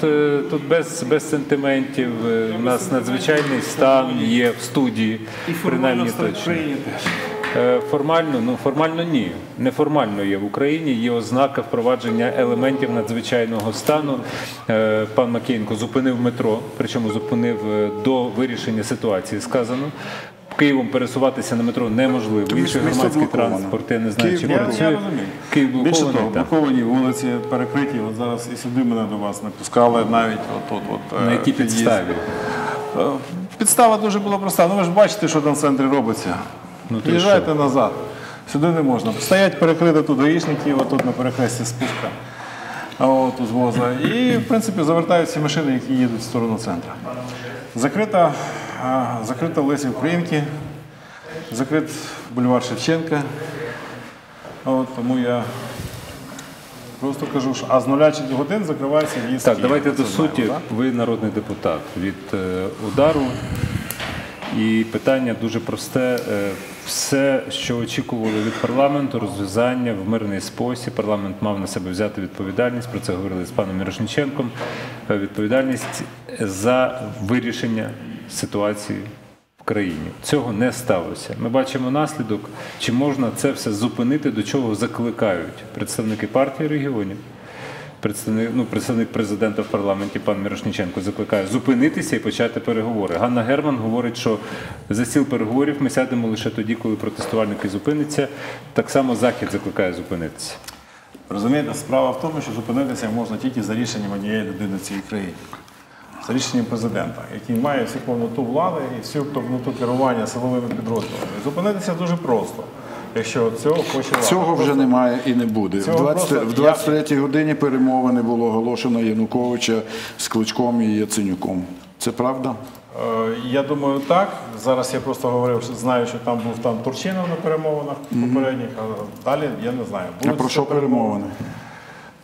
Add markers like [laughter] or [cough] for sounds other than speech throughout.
тут, е, без, без сентиментів. Е, У нас надзвичайний стан є в студії, принаймні точно. Е, Формально, ну формально ні. Неформально є в Україні. Є ознака впровадження елементів надзвичайного стану. Е, Пан Макієнко зупинив метро, причому зупинив е, до вирішення ситуації. Сказано. Києвом пересуватися на метро неможливо. Інший місто громадський блоковано. транспорт, я не знаю, Київ чи Я- я розумію. Київ Більше блокований. того, так. блоковані вулиці перекриті. От зараз і сюди мене до вас не пускали навіть от, от, от, На е, якій під'їзд. підставі? Е, Підстава дуже була проста. Ну ви ж бачите, що там в центрі робиться. Ну, то Їжджайте назад. Сюди не можна. Стоять перекрити тут гаїшники, отут на перехресті спуска. А От, з воза. І, в принципі, завертають всі машини, які їдуть в сторону центру. Закрита, закрита Лесі Українки, закрит бульвар Шевченка. От, тому я просто кажу, що а з нуля чи годин закривається в'їзд. Так, давайте до суті. знаємо? Ви народний депутат від е, удару. І питання дуже просте. Е, Все, що очікували від парламенту, розв'язання в мирний спосіб. Парламент мав на себе взяти відповідальність. Про це говорили з паном Мірошниченком. Е, Відповідальність за вирішення ситуації в країні. Цього не сталося. Ми бачимо наслідок, чи можна це все зупинити, до чого закликають представники партії регіонів. Представник, ну, представник президента в парламенті пан Мірошниченко закликає зупинитися і почати переговори. Ганна Герман говорить, що за стіл переговорів ми сядемо лише тоді, коли протестувальники зупиняться. Так само Захід закликає зупинитися. Розумієте, справа в тому, що зупинитися можна тільки за рішенням однієї людини в цій країні. За рішенням президента, який має всю повноту влади і всю повноту керування силовими підрозділами. Зупинитися дуже просто, якщо цього хоче. Цього вже немає і не буде. В Цього 20 в 23-й годині перемовини було оголошено Януковича з Кличком і Яценюком. Це правда? Е, Я думаю, так. Зараз я просто говорив, що знаю, що там був там Турчинов на перемовинах попередніх, а далі я не знаю. А про що перемовини?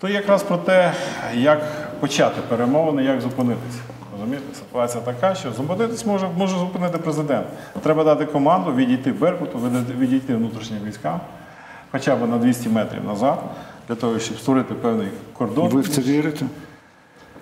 То якраз про те, як почати перемовини, як зупинитися. Розумієте, ситуація така, що зупинитись може, може зупинити президент. Треба дати команду, відійти Беркуту, відійти- відійти внутрішнім військам, хоча б на 200 метрів назад, для того, щоб створити певний кордон. Ви в це вірите?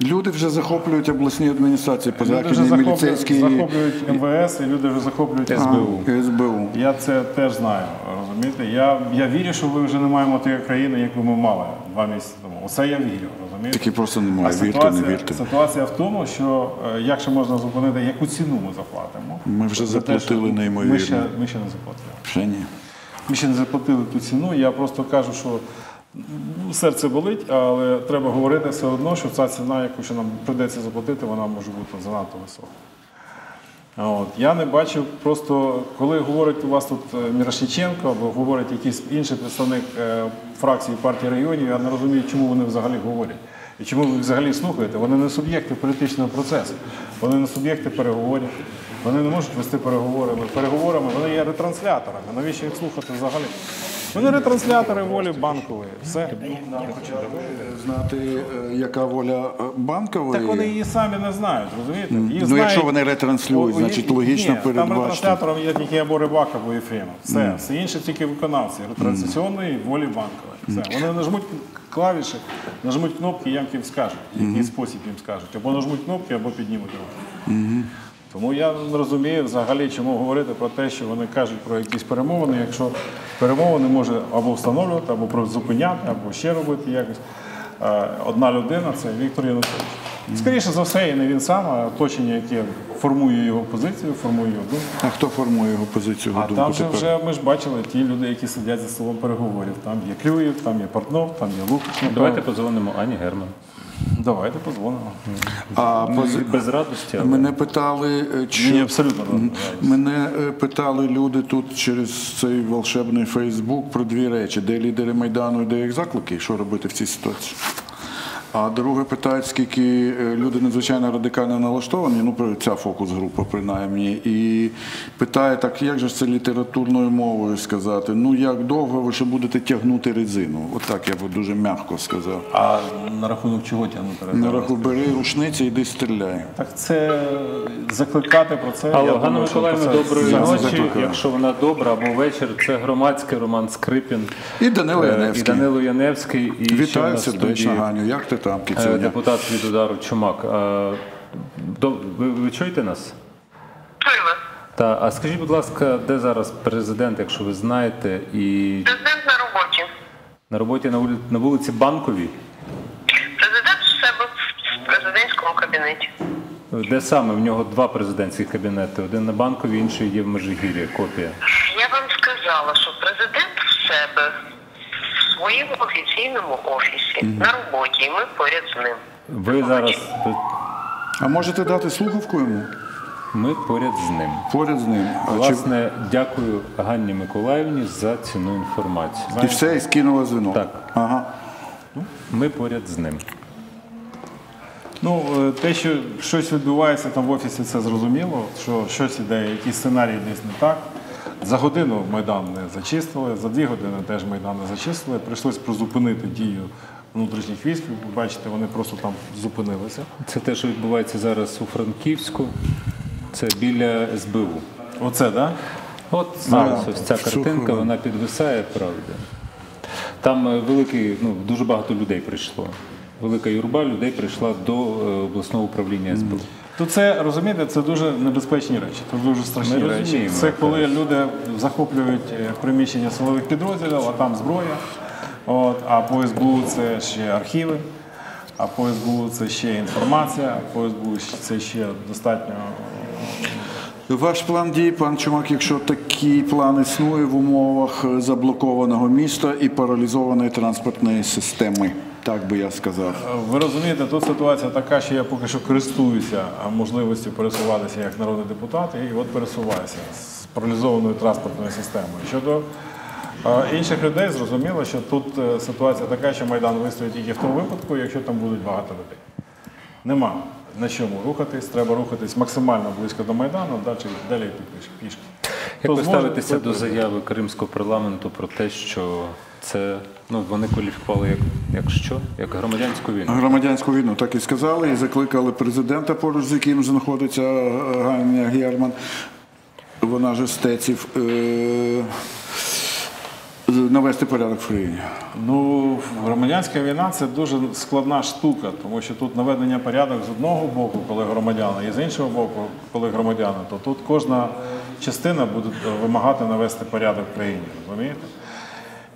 Люди вже захоплюють обласні адміністрації по Люди вже захоплюють, захоплюють МВС, і люди вже захоплюють СБУ. А, СБУ. Я це теж знаю, розумієте? Я, я вірю, що ви вже не маємо тієї країни, яку ми мали два місяці тому. Оце я вірю, розумієте? Такі просто А немає. Вірте, не вірте. ситуація в тому, що е, як ще можна зупинити, яку ціну ми заплатимо. Ми вже заплатили неймовірно. Ми ще, ми ще не заплатили. Ще ні. Ми ще не заплатили ту ціну. Я просто кажу, що ну, серце болить, але треба говорити все одно, що ця ціна, яку ще нам прийдеться заплатити, вона може бути занадто висока. От. Я не бачив просто, коли говорить у вас тут е, Мірошниченко або говорить якийсь інший представник е, фракції партії регіонів, я не розумію, чому вони взагалі говорять. І чому ви взагалі слухаєте? Вони не суб'єкти політичного процесу, вони не суб'єкти переговорів, вони не можуть вести переговори. Переговорами вони є ретрансляторами. Навіщо їх слухати взагалі? Вони ретранслятори волі банкової. Все. Знати, е, яка воля е, банкової. Так вони її самі не знають, розумієте? Її Ну, знають- якщо вони ретранслюють, значить, логічно ні, передбачити. Там ретранслятором є тільки або рибак, або Єфремов. Все, все інше тільки виконавці ретрансляційної волі банкової. Все. Вони нажмуть клавіші, нажмуть кнопки, як їм скажуть, який спосіб їм скажуть. Або нажмуть кнопки, або піднімуть руку. Тому я не розумію взагалі, чому говорити про те, що вони кажуть про якісь перемовини, якщо перемовини може або встановлювати, або зупиняти, або ще робити якось. Е, Одна людина це Віктор Янукович. Скоріше за все, і не він сам, а оточення, яке формує його позицію, формує його думку. А хто формує його позицію А думку там же вже ми ж бачили ті люди, які сидять за столом переговорів. Там є Клюєв, там є Портнов, там є Лукаш. Давайте позвонимо Ані Герман. Давайте позвонимо. А поз... Без радості, але мене питали, е, чи Мені абсолютно мене е, питали люди тут через цей волшебний Фейсбук про дві речі: де лідери майдану і де їх заклики, що робити в цій ситуації. А друге питають, скільки е, люди надзвичайно радикально налаштовані, ну про- ця фокус-група принаймні, і питає, так як же це літературною мовою сказати? Ну як довго ви ще будете тягнути резину? Отак я б дуже м'яко сказав. А на рахунок чого тягнути? На раху бери рушниці, йди стріляй. Так це закликати про це. Алло, Ганна Миколаївна, доброї ночі. закликаю. Якщо вона добра або вечір, це громадський Роман Скрипін І Данило е, і Яневський. Данило Яневський. І Вітаю сердечно, Ганю. Як ти там Е, кицюня. Депутат від удару Чумак. е, до- Ви, ви чуєте нас? Чую вас. Та, а скажіть, будь ласка, де зараз президент, якщо ви знаєте, і Президент на роботі. на роботі на вулиці, на вулиці Банковій? Президент у себе в президентському кабінеті. Де саме? В нього два президентських кабінети. Один на Банковій, інший є в Межигір'ї, копія. Я вам сказала, що президент в себе в своєму офіційному офісі на роботі, і ми поряд з ним. Ви зараз. А можете дати слухавку йому? Ми поряд з ним. Поряд з ним. А чи... Дякую Ганні Миколаївні за ціну інформацію. І все, і скинула звіно. Так. Ага. Ми поряд з ним. Ну, е, те, що щось відбувається там в офісі, це зрозуміло, що щось іде, якийсь сценарій десь не так. За годину Майдан не зачистили, за дві години теж Майдан не зачистили. Прийшлось призупинити дію внутрішніх військ. Ви бачите, вони просто там зупинилися. Це те, що відбувається зараз у Франківську. Це біля СБУ. Оце, так? Да? От зараз Да. ось ця картинка, вона підвисає, правда. Там е, великий, ну дуже багато людей прийшло. Велика юрба людей прийшла до е, обласного управління СБУ. То це розумієте, це дуже небезпечні речі, це дуже страшні Ми речі. Це коли люди захоплюють е, приміщення силових підрозділів, а там зброя. От, а по СБУ це ще архіви, а по СБУ це ще інформація, а по СБУ це ще достатньо. Ваш план дій, пан Чумак, якщо такий план існує в умовах е, заблокованого міста і паралізованої транспортної системи, так би я сказав. Ви розумієте, тут ситуація така, що я поки що користуюся можливістю пересуватися як народний депутат, і от пересуваюся з паралізованою транспортною системою. Щодо е, інших людей, зрозуміло, що тут е, ситуація така, що Майдан вистоїть тільки в тому випадку, якщо там будуть багато людей. Нема на чому рухатись, треба рухатись максимально близько до Майдану, далі, далі пішки. Як Хто ви ставитеся до заяви Кримського парламенту про те, що це ну вони кваліфікували як, як що? Як громадянську війну? Громадянську війну так і сказали, і закликали президента, поруч з яким знаходиться е, Ганя Герман, вона ж з Теців, е, навести порядок в країні. Ну, громадянська війна це дуже складна штука, тому що тут наведення порядок з одного боку, коли громадяни, і з іншого боку, коли громадяни, то тут кожна частина буде вимагати навести порядок в країні, розумієте?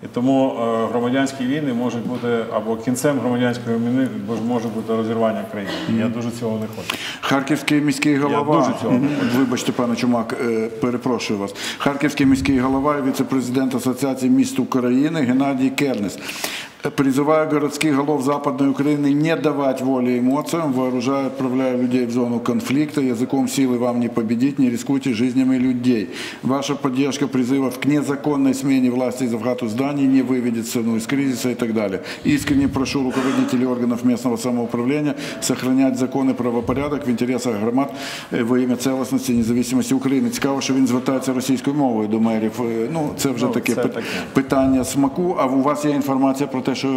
І тому е, громадянські війни можуть бути або кінцем громадянської війни, або ж може бути розірвання країни. Я дуже цього не хочу. Харківський міський голова. дуже цього не хочу. Вибачте, пане Чумак, е, перепрошую вас. Харківський міський голова і віце-президент Асоціації міст України Геннадій Кернес. Призываю городских голов Западной Украины не давать воли эмоциям, вооружая, отправляя людей в зону конфликта, языком силы вам не победить, не рискуйте жизнями людей. Ваша поддержка призывов к незаконной смене власти из Авгату зданий не выведет страну из кризиса и так далее. Искренне прошу руководителей органов местного самоуправления сохранять закон и правопорядок в інтересах громад е, во ім'я целостності і незалежності України. Цікаво, що він звертається російською мовою до мерів. Е, Ну, це вже Ну, таке, це пи- таке. питання смаку. А у вас є інформація про те, що е,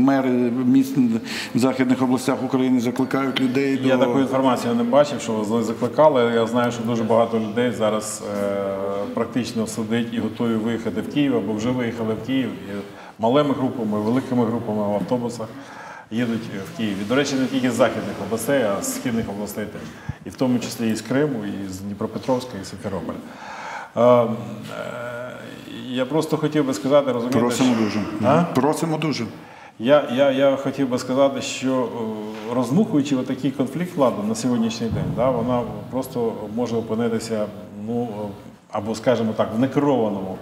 мери міст в західних областях України закликають людей до Я такої інформації не бачив, що закликали. Я знаю, що дуже багато людей зараз е, практично сидить і готові виїхати в Київ або вже виїхали в Київ і малими групами, великими групами в автобусах їдуть в Київ. До речі, не тільки з західних областей, а з східних областей теж. І в тому числі і з Криму, і з Дніпропетровська, і з Сімферополя. Я просто хотів би сказати, розумієте, просимо що- дуже. А? Просимо дуже. я, я, я хотів би сказати, що е, розмухуючи такий конфлікт влади на сьогоднішній день, да, вона просто може опинитися, ну або, скажімо так, в некерованому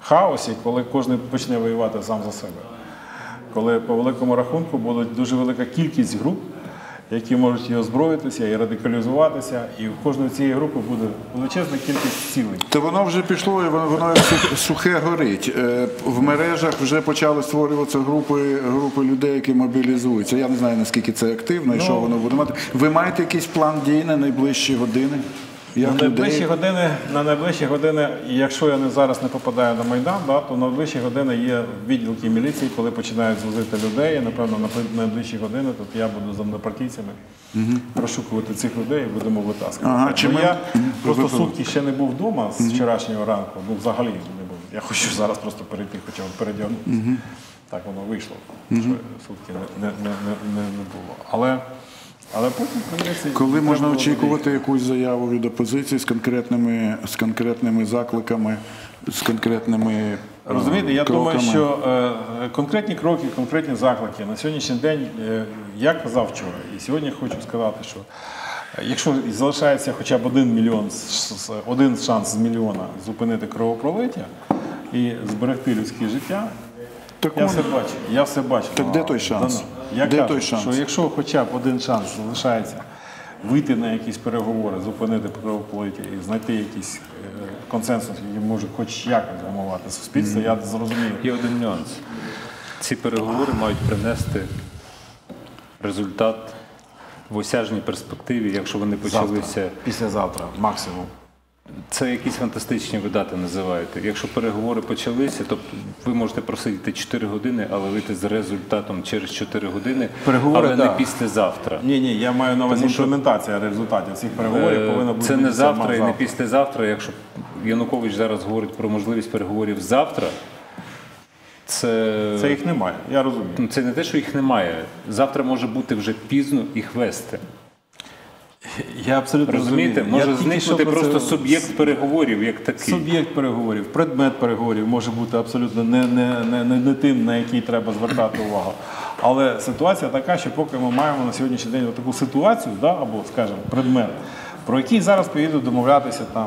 хаосі, коли кожен почне воювати сам за себе. Коли по великому рахунку буде дуже велика кількість груп, які можуть і озброїтися, і радикалізуватися, і в кожної цієї групи буде величезна кількість цілей. То воно вже пішло, і воно, воно як сухе горить. Е, В мережах вже почали створюватися групи, групи людей, які мобілізуються. Я не знаю, наскільки це активно і що воно буде мати. Ви маєте якийсь план дій на найближчі години? На найближчі людей? години, на найближчі години, якщо я не зараз не попадаю на Майдан, да, то на найближчі години є відділки міліції, коли починають звозити людей. І, напевно, на найближчі години тут я буду з однопартійцями розшукувати цих людей і будемо витаскувати. Ага, чи ми- я просто сутки ще не був вдома з вчорашнього ранку, ну взагалі не був. Я хочу зараз просто перейти, хоча б передягнутися. Так воно вийшло. Що сутки не, не, не, не, не було. Але, але потім прийдеться. Коли можна очікувати якусь заяву від опозиції з конкретними, з конкретними закликами, з конкретними е, Розумієте, я кроками? думаю, що е, конкретні кроки, конкретні заклики на сьогоднішній день, е, я казав вчора, і сьогодні хочу сказати, що е, якщо залишається хоча б один мільйон, один шанс з мільйона зупинити кровопролиття і зберегти людське життя, Так я все бачу. Я все бачу. Так де той шанс? Я Де кажу, той шанс? що якщо хоча б один шанс залишається вийти на якісь переговори, зупинити кровопролиття і знайти якийсь е, консенсус, який може хоч якось гамувати суспільство, я зрозумію. Є один нюанс. Ці переговори мають принести результат в осяжній перспективі, якщо вони почалися. Завтра, післязавтра, максимум. Це якісь фантастичні ви дати називаєте. Якщо переговори почалися, тобто ви можете просидіти 4 години, але вийти з результатом через 4 години, Переговори, але да. не післязавтра. Ні, ні, я маю на увазі Тому що- імплементація результатів цих переговорів Е, повинна бути Це не завтра і не післязавтра. Якщо Янукович зараз говорить про можливість переговорів завтра, це, Це їх немає, я розумію. Це не те, що їх немає. Завтра може бути вже пізно їх вести. Я абсолютно Розумієте, розумію. Може знищити просто це- суб'єкт переговорів як такий. Суб'єкт переговорів, предмет переговорів може бути абсолютно не, не, не, не, не тим, на який треба звертати увагу. Але ситуація така, що поки ми маємо на сьогоднішній день таку ситуацію, да, або, скажімо, предмет, про який зараз поїдуть домовлятися там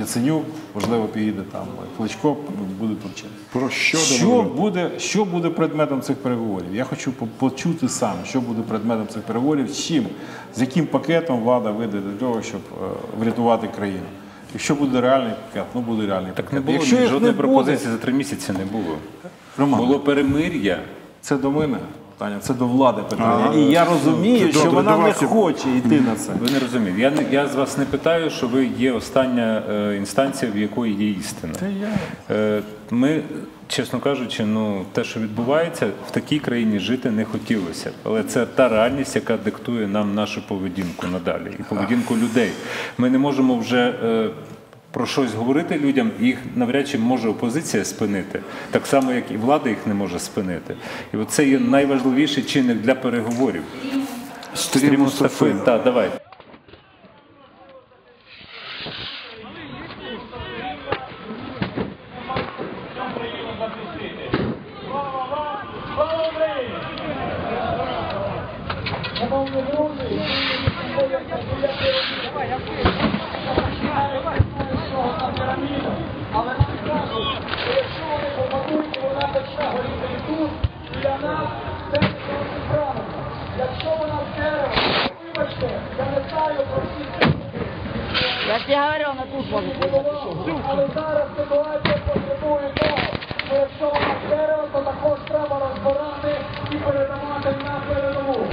Яценюк, можливо, поїде там Кличко, буде Турчин. Про що Що буде, що буде предметом цих переговорів? Я хочу почути сам, що буде предметом цих переговорів, з чим, з яким пакетом влада вийде до того, щоб е, врятувати країну. Якщо буде реальний пакет, ну буде реальний Так пакет. не було Якщо їх жодної не буде, пропозиції за три місяці не було. Роман, Було перемир'я. це до мене, Таня, це до влади питання. І я розумію, Добре, що вона не давайте. хоче йти на це. Ви не розумієте. Я, не- я з вас не питаю, що ви є остання е, інстанція, в якої є істина. Е, ми, чесно кажучи, ну те, що відбувається, в такій країні жити не хотілося. б. Але це та реальність, яка диктує нам нашу поведінку надалі і поведінку людей. Ми не можемо вже. е, Про щось говорити людям, їх навряд чи може опозиція спинити, так само як і влада їх не може спинити. І це є найважливіший чинник для переговорів. Стрім Мустафи. Так, давай. Але нам кажуть, що якщо вони попадуть, і вона почне горіти і тут, для нас це не зовсім правильно. Якщо вона в дерево, вибачте, я не знаю про всі ці Я тебе говорил, на тут можно умови, але зараз ситуація потребує того, що якщо вона в дерево, то також треба розбирати і передавати на передову.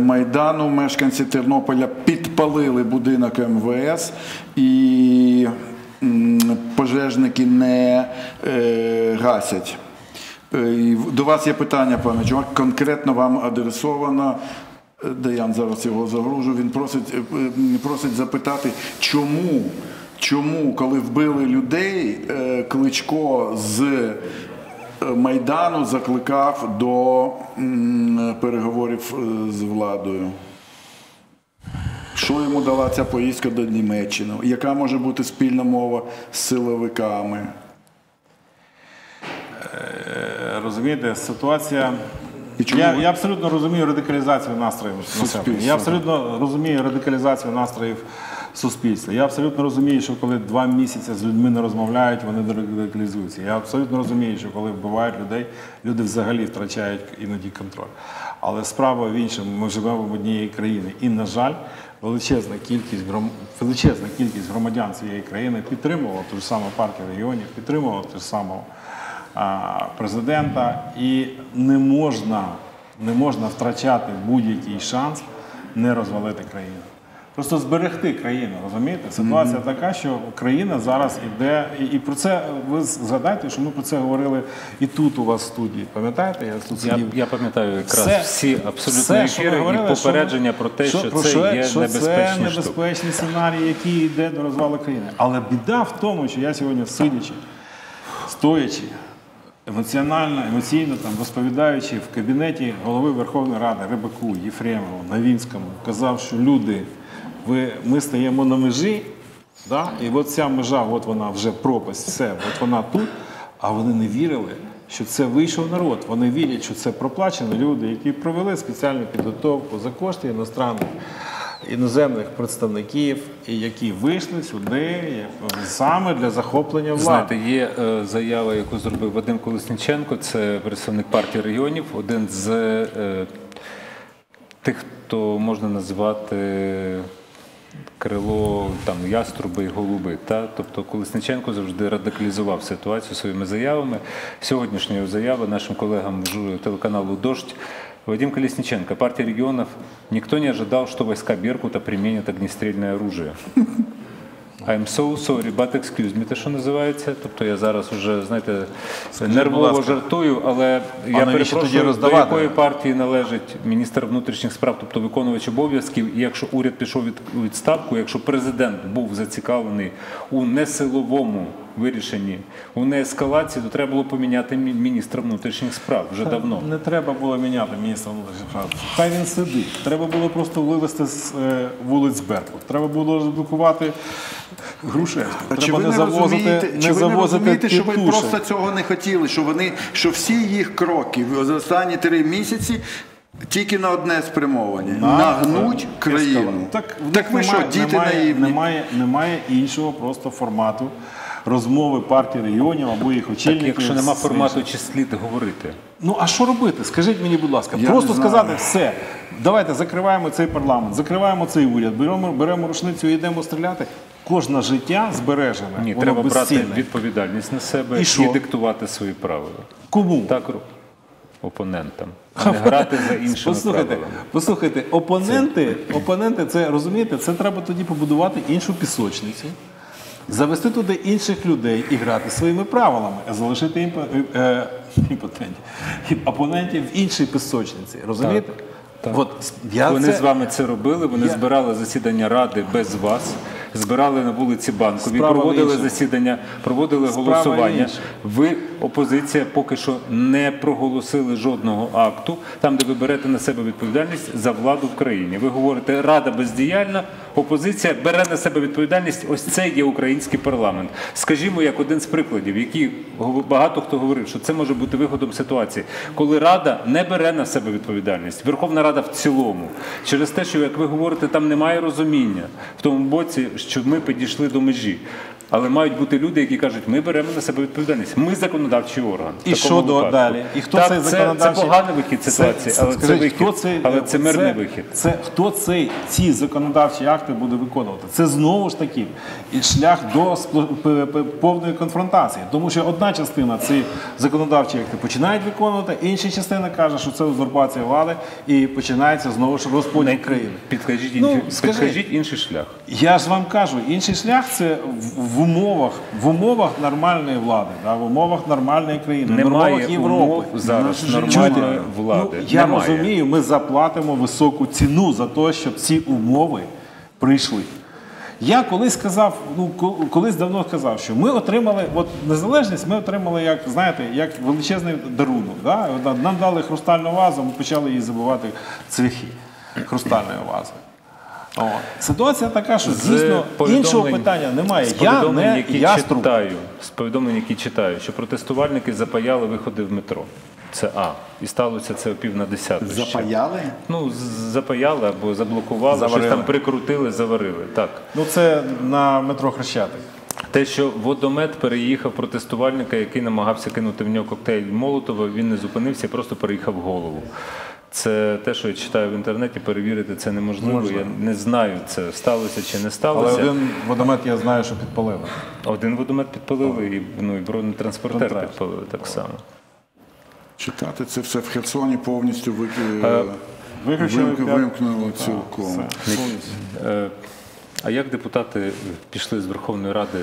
Майдану мешканці Тернополя підпалили будинок МВС і пожежники не е, гасять. Е, До вас є питання, пане Чумак, конкретно вам адресовано. Е, Даян зараз його загружу. Він просить, е, е, просить запитати, чому, чому, коли вбили людей, е, Кличко з е, Майдану закликав до переговорів е, з владою. Що йому дала ця поїздка до Німеччини? Яка може бути спільна мова з силовиками? Е, Розумієте, ситуація. Я, я абсолютно розумію радикалізацію настроїв населення. Суспільства. Я абсолютно розумію радикалізацію настроїв суспільства. Я абсолютно розумію, що коли два місяці з людьми не розмовляють, вони радикалізуються. Я абсолютно розумію, що коли вбивають людей, люди взагалі втрачають іноді контроль. Але справа в іншому, ми живемо в однієї країни. І, на жаль, величезна кількість величезна кількість громадян цієї країни підтримувала ту ж саму партію регіонів, підтримувала ту ж саму президента, і не можна, не можна втрачати будь-який шанс не розвалити країну. Просто зберегти країну. Розумієте? Ситуація така, що країна зараз іде, і, і про це ви згадайте, що ми про це говорили і тут у вас в студії. Пам'ятаєте? Я тут Я, я пам'ятаю якраз Все- всі абсолютно все, ефіри говорили, і попередження що- про те, що, про це є що небезпечні це небезпечний сценарій, який йде до розвалу країни. Але біда в тому, що я сьогодні сидячи, стоячи, емоціонально, емоційно там розповідаючи в кабінеті голови Верховної Ради Рибаку, Єфремову, Новінському, казав, що люди, ви, ми стаємо на межі, да? і от ця межа, от вона вже пропасть, все, от вона тут, а вони не вірили. Що це вийшов народ. Вони вірять, що це проплачені люди, які провели спеціальну підготовку за кошти іностранних іноземних представників, які вийшли сюди саме для захоплення влади. Знаєте, є е, заява, яку зробив Вадим Колесніченко, це представник партії регіонів, один з е, тих, хто можна назвати крило там яструби і голуби. Та? Тобто Колесниченко завжди радикалізував ситуацію своїми заявами. Сьогоднішня його заява нашим колегам з телеканалу Дождь. Вадим Колесниченко, партия регионов. Никто не ожидал, что войска Беркута применят огнестрельное оружие. [laughs] I'm so sorry, but excuse me, те, що називається. Тобто я зараз уже, знаєте, нервово жартую, але я перепрошую, до якої партії належить міністр внутрішніх справ, тобто виконувач обов'язків, і якщо уряд пішов від відставку, якщо президент був зацікавлений у несиловому вирішенні, у неескалації, то треба було поміняти міністра внутрішніх справ вже давно. Не треба було міняти міністра внутрішніх справ. Хай він сидить. Треба було просто вивезти з е, вулиць Беркут. Треба було розблокувати Грушевську. Треба не завозити, не чи ви не завозити розумієте, що ви просто цього не хотіли, що вони, що всі їх кроки за останні три місяці тільки на одне спрямовані нагнуть країну. Так, так ви що, діти немає, наївні? Немає, немає іншого просто формату розмови партії регіонів або їх Так, очільників. якщо нема формату чи слід говорити. Ну а що робити? Скажіть мені, будь ласка, Я просто сказати все. Давайте закриваємо цей парламент, закриваємо цей уряд, беремо, беремо рушницю і йдемо стріляти. Кожне життя збережене. Ні, воно треба брати відповідальність на себе І і, диктувати свої правила. Кому? Так, опонентам. А не грати за іншими Послухайте, правилами. послухайте, опоненти, опоненти, це розумієте, це треба тоді побудувати іншу пісочницю, завести туди інших людей і грати своїми правилами, залишити імп... е, імпотентів, опонентів в іншій пісочниці. Розумієте? Так. От, я Вони це... з вами це робили, вони Я- збирали засідання ради без вас, збирали на вулиці Банковій, Справа проводили іншому. засідання, проводили Справа голосування. іншому. Ви, опозиція, поки що не проголосили жодного акту, там, де ви берете на себе відповідальність за владу в країні. Ви говорите, рада бездіяльна, опозиція бере на себе відповідальність. Ось це є український парламент. Скажімо, як один з прикладів, які багато хто говорив, що це може бути виходом ситуації, коли рада не бере на себе відповідальність. Верховна Рада в цілому, через те, що як ви говорите, там немає розуміння в тому боці, що ми підійшли до межі. Але мають бути люди, які кажуть, ми беремо на себе відповідальність. Ми законодавчий орган. І що до далі? І хто Так, цей законодавчий... Це поганий вихід ситуації, але це скажіть, вихід. Хто цей, але це мирний це, вихід. Це, хто цей, ці законодавчі акти буде виконувати? Це знову ж таки шлях до повної конфронтації. Тому що одна частина ці законодавчі акти починають виконувати, інша частина каже, що це узурпація влади, і починається знову ж розподіл країни. Підкажіть, Ну, підкажіть інший шлях. Я ж вам кажу, інший шлях це в, умовах в умовах нормальної влади, да, в умовах нормальної країни, в умовах Європи. умов зараз нормальної влади. Ну, я Немає. розумію, ми заплатимо високу ціну за те, щоб ці умови прийшли. Я колись сказав, ну колись давно казав, що ми отримали, от незалежність ми отримали як, знаєте, як величезний дарунок. Да? Нам дали хрустальну вазу, ми почали її забивати цвяхи хрустальної вази. О. Ситуація така, що З дійсно іншого питання немає. З Я не які яструб. читаю, з повідомлень, які читаю, що протестувальники запаяли виходи в метро. Це А. І сталося це о пів на десяту. ще. Запаяли? Ну, запаяли або заблокували, Заварили. щось там прикрутили, заварили. Так. Ну це на метро Хрещатик. Те, що водомет переїхав протестувальника, який намагався кинути в нього коктейль Молотова, він не зупинився, просто переїхав голову. Це те, що я читаю в інтернеті, перевірити це неможливо. Я не знаю, це сталося чи не сталося. Але один водомет я знаю, що підпалили. Один водомет підпалили, і, ну, і бронетранспортер Контраст. підпалили так само. Читати це все в Херсоні повністю ви- Е, Виключили вимк- п'ят- вимкнуло цілком. Все. Е, А як депутати пішли з Верховної Ради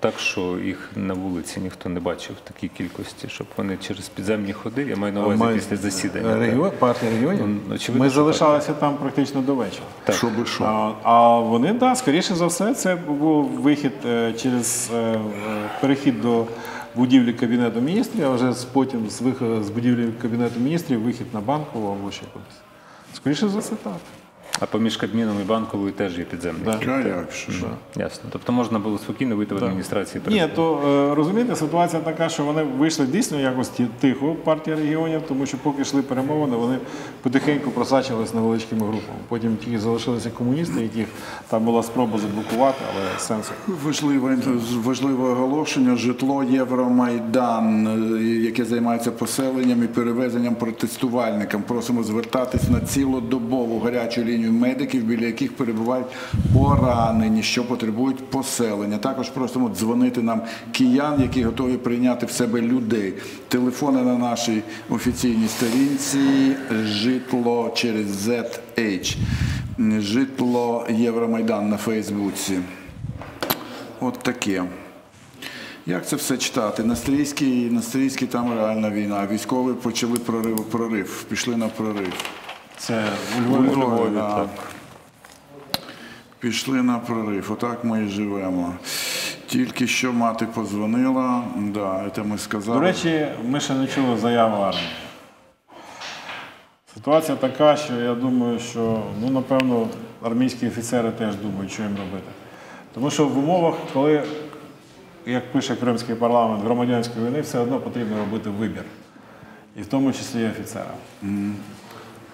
так, що їх на вулиці ніхто не бачив в такій кількості, щоб вони через підземні ходи, я маю на увазі Ми- після засідання. Регіон, партія регіонів. Ну, очевидно, Ми що залишалися там практично до вечора. Щоб що? А, а вони, да, скоріше за все, це був вихід е, через е, перехід до будівлі Кабінету міністрів, а вже потім з будівлі Кабінету міністрів вихід на банкову або ще кудись. Скоріше за все, так. А поміж Кабміном і банковою теж є підземний. Да. А як ж? Ясно. Тобто можна було спокійно вийти в адміністрації. Ні, то е, розумієте, ситуація така, що вони вийшли дійсно якось тихо, партія регіонів, тому що поки йшли перемовини, вони потихеньку просачувалися невеличкими групами. Потім тільки залишилися комуністи, яких там була спроба заблокувати, але сенсу. Важливе, важливе оголошення. Житло Євромайдан, е, яке займається поселенням і перевезенням протестувальникам. Просимо звертатись на цілодобову гарячу лінію медиків, біля яких перебувають поранені, що потребують поселення. Також просимо дзвонити нам киян, які готові прийняти в себе людей. Телефони на нашій офіційній сторінці. Житло через ZH. Житло Євромайдан на Фейсбуці. От таке. Як це все читати? На стрійській, на стрійській там реальна війна. Військові почали прорив, прорив, пішли на прорив. Це у Львові. У Львові, да. так. Пішли на прорив. Отак ми і живемо. Тільки що мати позвонила, да, це ми сказали. До речі, ми ще не чули заяву армії. Ситуація така, що я думаю, що ну, напевно армійські офіцери теж думають, що їм робити. Тому що в умовах, коли, як пише Кримський парламент, громадянської війни, все одно потрібно робити вибір. І в тому числі і офіцерам.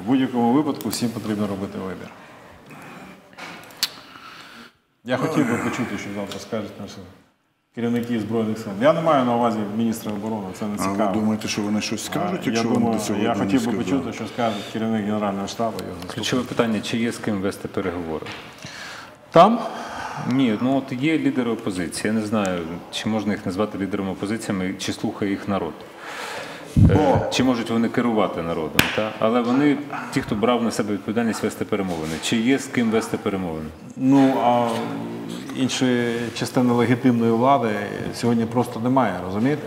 В будь-якому випадку всім потрібно робити вибір. Я хотів би почути, що завтра скажуть наші керівники Збройних сил. Я не маю на увазі міністра оборони, це не А ви думаєте, що вони щось скажуть, я якщо вони думаю, до сьогодні я хотів би сказали? почути, що скаже керівник Генерального штабу. його. Ключове питання, чи є з ким вести переговори? Там Ні, ну от є лідери опозиції. Я не знаю, чи можна їх назвати лідерами опозиціями, чи слухає їх народ. Е, Чи можуть вони керувати народом? Та? Але вони, ті, хто брав на себе відповідальність вести перемовини, чи є з ким вести перемовини? ну а іншої частини легітимної влади сьогодні просто немає, розумієте?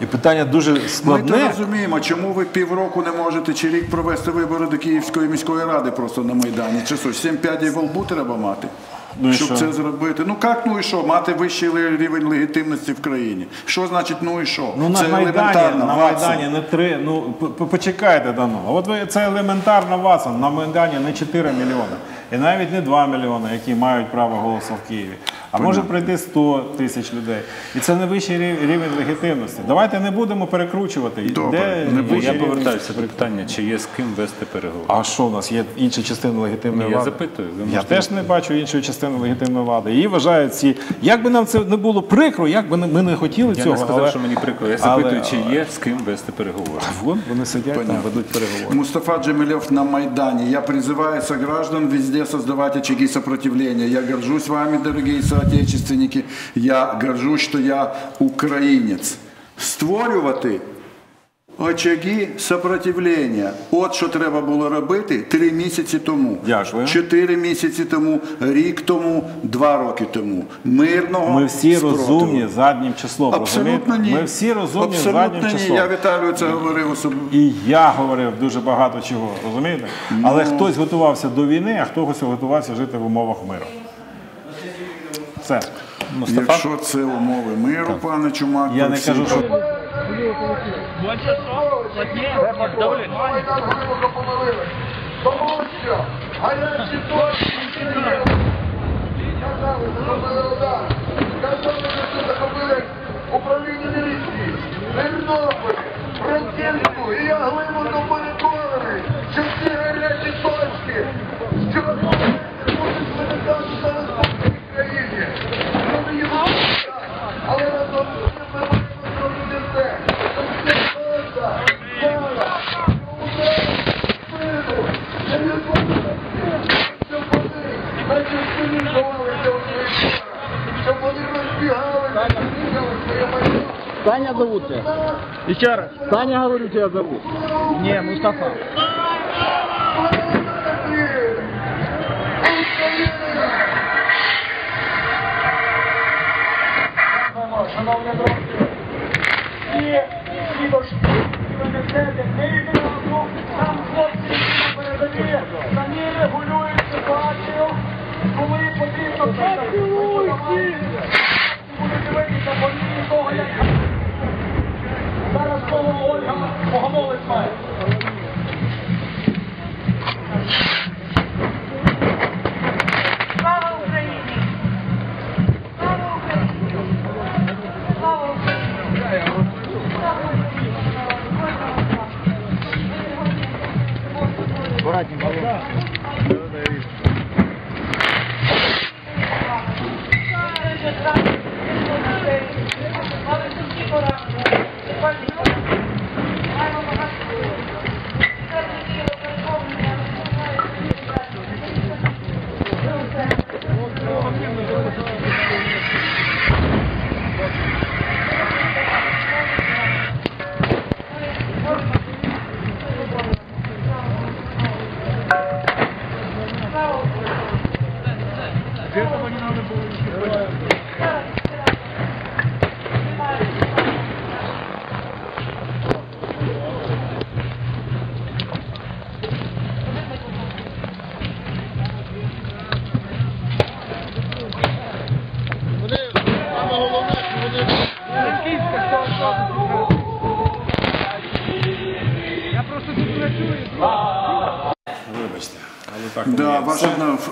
І питання дуже Ми то розуміємо, чому ви півроку не можете чи рік провести вибори до Київської міської ради просто на Майдані. Чи що, сім п'ядей во лбу треба мати? Ну і щоб що? це зробити. Ну як ну і що? Мати вищий рівень легітимності в країні. Що значить ну і що? Ну, на це Майдані, елементарно. на Ватсон. Майдані не три. Ну почекайте дано. От ви це елементарно Ватсон. На Майдані не 4 мільйони. І навіть не 2 мільйони, які мають право голосу в Києві. А може прийти 100 тисяч людей. І це не вищий рівень легітимності. Давайте не будемо перекручувати. Добре, Де не Я повертаюся до питання, чи є з ким вести переговори. А що у нас є інша частина легітимної Ні, я запитую, ви Я теж не бачу іншої частини легітимної влади. Її вважають ці. Як би нам це не було прикро, як би ми не хотіли Я цього. не сказав, але... що мені прикро. Я але- запитую, чи є з ким вести переговори. Вон вони сидять там, ведуть переговори. Мустафа Джемилев на Майдане. Я призываю сограждан везде создавать очаги сопротивления. Я горжусь вами, дорогие соотечественники. Я горжусь, что я украинец. Створювати очаги сопротивлення. От що треба було робити три місяці тому. Дякую. Чотири місяці тому, рік тому, два роки тому. Мирного Ми всі спротиву. розумні заднім числом. Абсолютно розумієте? ні. Ми всі розумні Абсолютно заднім ні. числом. Я Віталію це говорив особливо. І я говорив дуже багато чого, розумієте? Але Ну. хтось готувався до війни, а хтось готувався жити в умовах миру. Все. Мустафа, Якщо це умови миру, пане Чумак, Я не всі- кажу, що Тому що гарячі точки казали, зробили удар. Казали, що захопили управління міліції, Тернополь, Франківську, і я глибоко переконаний, меня зовут тебя? Еще раз. Саня, говорю, тебя зовут. Не, Мустафа. Шановні друзі, і всі дошки, комітети, не відразу, там хлопці передові, самі регулюють ситуацію, коли потрібно буде дивитися по того, як... How much? Well, how old is mine?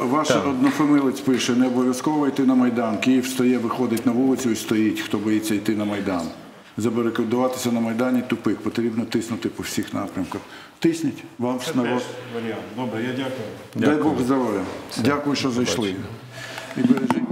Ваш, одно, однофамилець пише, не обов'язково йти на Майдан. Київ стає, виходить на вулицю і стоїть, хто боїться йти на Майдан. Забарикадуватися на Майдані тупик. Потрібно тиснути по всіх напрямках. Тисніть, вам ж народ. Варіант. Добре, я дякую. Дай Бог здоров'я. Дякую, що зайшли. І бережіть